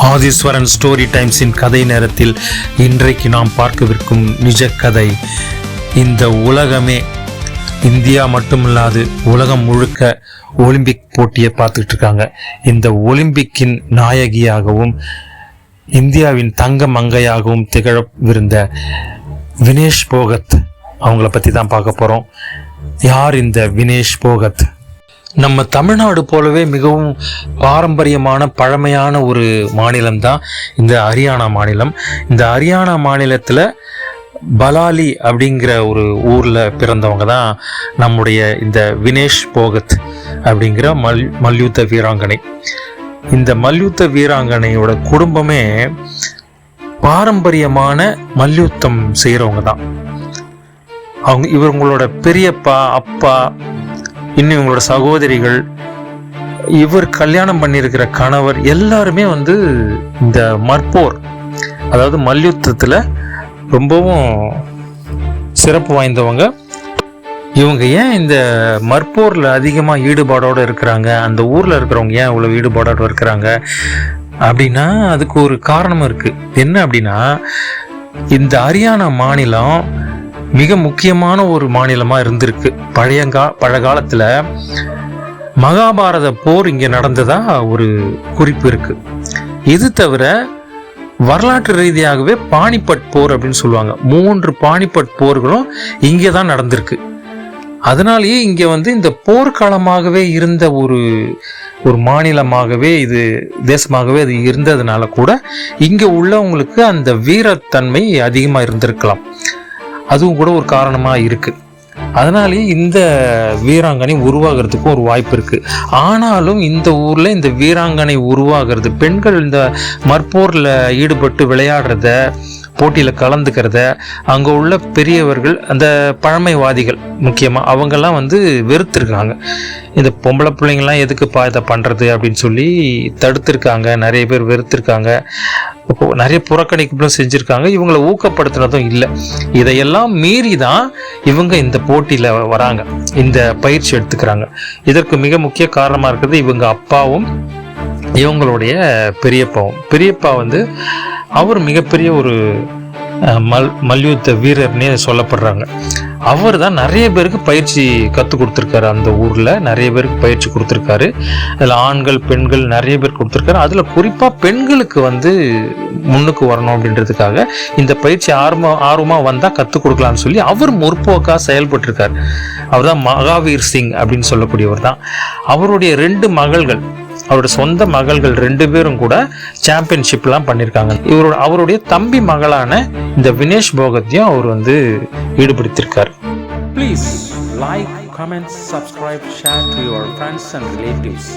Aadheeswaran story டைம்ஸின் கதை நேரத்தில் இன்றைக்கு நாம் பார்க்கவிருக்கும் நிஜ கதை. இந்த உலகமே இந்தியா மட்டுமில்லாது உலகம் முழுக்க ஒலிம்பிக் போட்டியை பார்த்துக்கிட்டு இருக்காங்க இந்த ஒலிம்பிக்கின் நாயகியாகவும் இந்தியாவின் தங்க மங்கையாகவும் திகழவிருந்த வினேஷ் போகத் அவங்கள பற்றி தான் பார்க்க போகிறோம் யார் இந்த வினேஷ் போகத்? நம்ம தமிழ்நாடு போலவே மிகவும் பாரம்பரியமான பழமையான ஒரு மாநிலம் தான் இந்த ஹரியானா மாநிலம். இந்த ஹரியானா மாநிலத்தில் பலாலி அப்படிங்கிற ஒரு ஊரில் பிறந்தவங்க தான் நம்முடைய இந்த வினேஷ் போகத் அப்படிங்கிற மல் மல்யுத்த வீராங்கனை. இந்த மல்யுத்த வீராங்கனையோட குடும்பமே பாரம்பரியமான மல்யுத்தம் செய்கிறவங்க தான் அவங்க இவங்களோட பெரியப்பா அப்பா இன்னும் இவங்களோட சகோதரிகள் இவர் கல்யாணம் பண்ணியிருக்கிற கணவர் எல்லாருமே வந்து இந்த மற்போர் அதாவது மல்யுத்தத்தில் ரொம்பவும் சிறப்பு வாய்ந்தவங்க. இவங்க ஏன் இந்த மற்போரில் அதிகமாக ஈடுபாடோடு இருக்கிறாங்க? அந்த ஊரில் இருக்கிறவங்க ஏன் இவ்வளோ ஈடுபாடோடு இருக்கிறாங்க? அப்படின்னா அதுக்கு ஒரு காரணம் இருக்குது என்ன அப்படின்னா இந்த ஹரியானா மாநிலம் மிக முக்கியமான ஒரு மாநிலமாக இருந்திருக்கு. பழையங்கா பழங்காலத்தில் மகாபாரத போர் இங்கே நடந்ததா ஒரு குறிப்பு இருக்கு. இது தவிர வரலாற்று ரீதியாகவே பானிபட் போர் அப்படின்னு சொல்லுவாங்க. மூன்று பானிபட் போர்களும் இங்கே தான் நடந்திருக்கு. அதனாலேயே இங்கே வந்து இந்த போர்க்காலமாகவே இருந்த ஒரு ஒரு மாநிலமாகவே இது தேசமாகவே அது இருந்ததுனால கூட இங்கே உள்ளவங்களுக்கு அந்த வீரத்தன்மை அதிகமாக இருந்திருக்கலாம். அதுவும் கூட ஒரு காரணமாக இருக்குது அதனாலேயே இந்த வீராங்கனை உருவாகிறதுக்கும் ஒரு வாய்ப்பு இருக்குது ஆனாலும் இந்த ஊரில் இந்த வீராங்கனை உருவாகிறது பெண்கள் இந்த மற்போரில் ஈடுபட்டு விளையாடுறத போட்டியில் கலந்துக்கிறத அங்கே உள்ள பெரியவர்கள் அந்த பழமைவாதிகள் முக்கியமாக அவங்கெல்லாம் வந்து வெறுத்துருக்காங்க. இந்த பொம்பளை பிள்ளைங்கள்லாம் எதுக்குப்பா இதை பண்ணுறது அப்படின்னு சொல்லி தடுத்திருக்காங்க நிறைய பேர் வெறுத்திருக்காங்க. நிறைய புறக்கணிப்புகளும் செஞ்சுருக்காங்க. இவங்களை ஊக்கப்படுத்துனதும் இல்லை. இதையெல்லாம் மீறி தான் இவங்க இந்த போட்டியில் வராங்க. இந்த பயிற்சி எடுத்துக்கிறாங்க. இதற்கு மிக முக்கிய காரணமாக இருக்கிறது இவங்க அப்பாவும் இவங்களுடைய பெரியப்பாவும். பெரியப்பா வந்து அவர் மிகப்பெரிய ஒரு அஹ், மல் மல்யுத்த வீரர்னே சொல்லப்படுறாங்க. அவர் தான் நிறைய பேருக்கு பயிற்சி கற்றுக் கொடுத்துருக்காரு அந்த ஊரில். நிறைய பேருக்கு பயிற்சி கொடுத்துருக்காரு. அதில் ஆண்கள் பெண்கள் நிறைய பேர் கொடுத்துருக்காரு. அதில் குறிப்பாக பெண்களுக்கு வந்து முன்னுக்கு வரணும் அப்படின்றதுக்காக இந்த பயிற்சி ஆர்வம் ஆர்வமாக வந்தால் கற்றுக் கொடுக்கலான்னு சொல்லி அவர் முற்போக்காக செயல்பட்டிருக்கார். அவர் தான் மகாவீர் சிங் அப்படின்னு சொல்லக்கூடியவர் தான் அவருடைய ரெண்டு மகள்கள் அவரோட சொந்த மகள்கள் ரெண்டு பேரும் கூட சாம்பியன்ஷிப்லாம் பண்ணியிருக்காங்க இவரோட அவருடைய தம்பி மகளான இந்த வினேஷ் போகத்தையும் அவர் வந்து ஈடுபடுத்தியிருக்கார் please like comment subscribe share to your friends and relatives